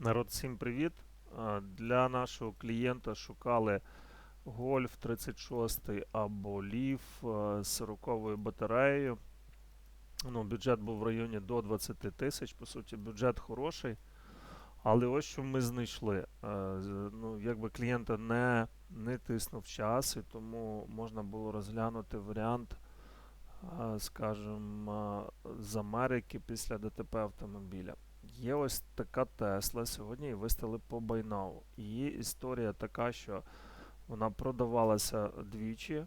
Народ, всім привіт. Е, Для нашого клієнта шукали Golf 36 або Leaf е, з 40 батареєю. Ну, бюджет був в районі до 20 тисяч. По суті, бюджет хороший. Але ось що ми знайшли. Е, Ну, якби клієнта не, не тиснув час, і тому можна було розглянути варіант, скажімо, з Америки після ДТП автомобіля. Є ось така Тесла. Сьогодні її виставили по байнау. Її історія така, що вона продавалася двічі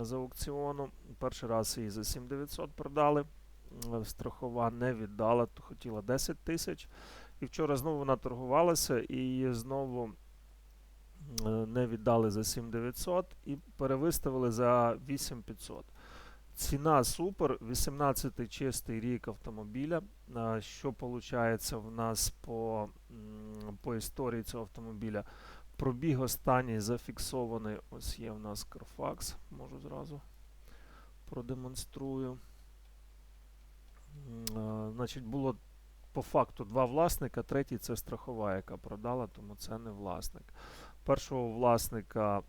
з аукціону. Перший раз її за 7900 продали. Страхова не віддала, то хотіла 10 тисяч. І вчора знову вона торгувалася і її знову е, не віддали за 7900 і перевиставили за 8500. Ціна супер, 18 чистий рік автомобіля. Що виходить в нас по, по історії цього автомобіля? Пробіг останній зафіксований. Ось є в нас Carfax, можу зразу продемонструю. Значить, було по факту два власника, третій це страхова, яка продала, тому це не власник. Першого власника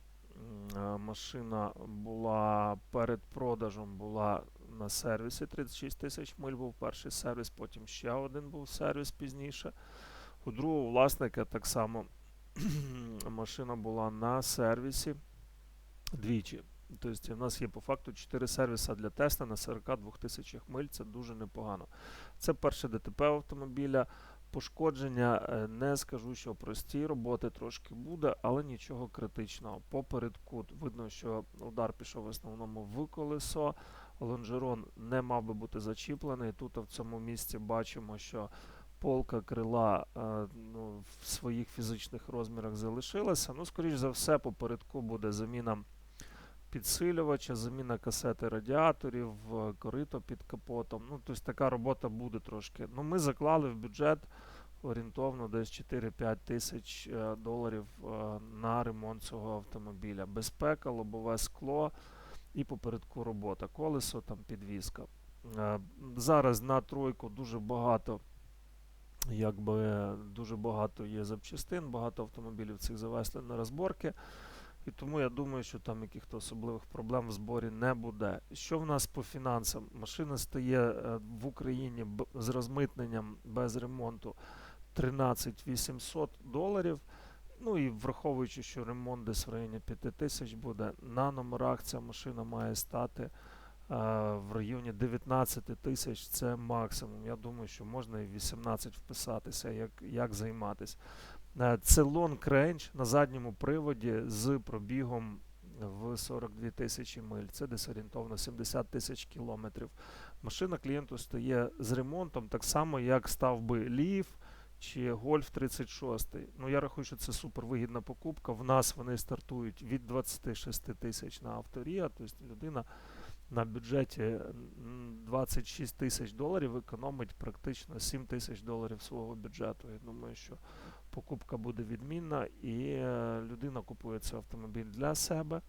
машина була перед продажем була на сервісі 36 тисяч миль був перший сервіс, потім ще один був сервіс пізніше. У другого власника так само машина була на сервісі двічі. Тобто в нас є по факту 4 сервіси для теста на 42 тисячах миль, це дуже непогано. Це перше ДТП автомобіля. Пошкодження е, не скажу, що прості роботи трошки буде, але нічого критичного. Попередку видно, що удар пішов в основному в колесо. Лонжерон не мав би бути зачіплений. Тут в цьому місці бачимо, що полка крила е, ну, в своїх фізичних розмірах залишилася. Ну, скоріш за все, попередку буде заміна підсилювача, заміна касети радіаторів, е, корито під капотом. Ну, тобто така робота буде трошки. Ну, ми заклали в бюджет орієнтовно десь 4-5 тисяч е, доларів е, на ремонт цього автомобіля. Безпека, лобове скло і попередку робота. Колесо, там підвізка. Зараз на тройку дуже багато. Якби дуже багато є запчастин, багато автомобілів цих завезли на розборки. І тому я думаю, що там якихось особливих проблем в зборі не буде. Що в нас по фінансам? Машина стає е, в Україні з розмитненням без ремонту 13 800 доларів. Ну і враховуючи, що ремонт десь в районі 5 тисяч буде, на номерах ця машина має стати е, в районі 19 тисяч. Це максимум. Я думаю, що можна і в 18 вписатися, як, як займатися. Е, Це long range на задньому приводі з пробігом в 42 тисячі миль. Це десь орієнтовно 70 тисяч кілометрів. Машина клієнту стає з ремонтом так само, як став би Leaf чи Golf 36. Ну, я рахую, що це супервигідна покупка. В нас вони стартують від 26 тисяч на авторія, тобто людина на бюджеті 26 тисяч доларів економить практично 7 тисяч доларів свого бюджету. Я думаю, що покупка буде відмінна, і е, людина купує цей автомобіль для себе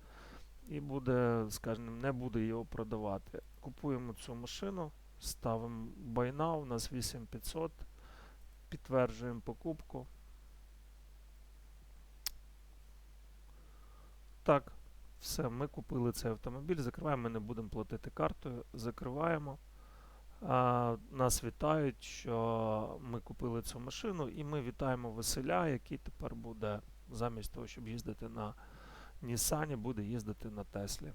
і буде, скажімо, не буде його продавати. Купуємо цю машину, ставимо байна, у нас 8500, підтверджуємо покупку. Так, все, ми купили цей автомобіль, закриваємо, ми не будемо платити картою, закриваємо. Нас вітають, що ми купили цю машину, і ми вітаємо Василя, який тепер буде замість того, щоб їздити на Нісані, буде їздити на Теслі.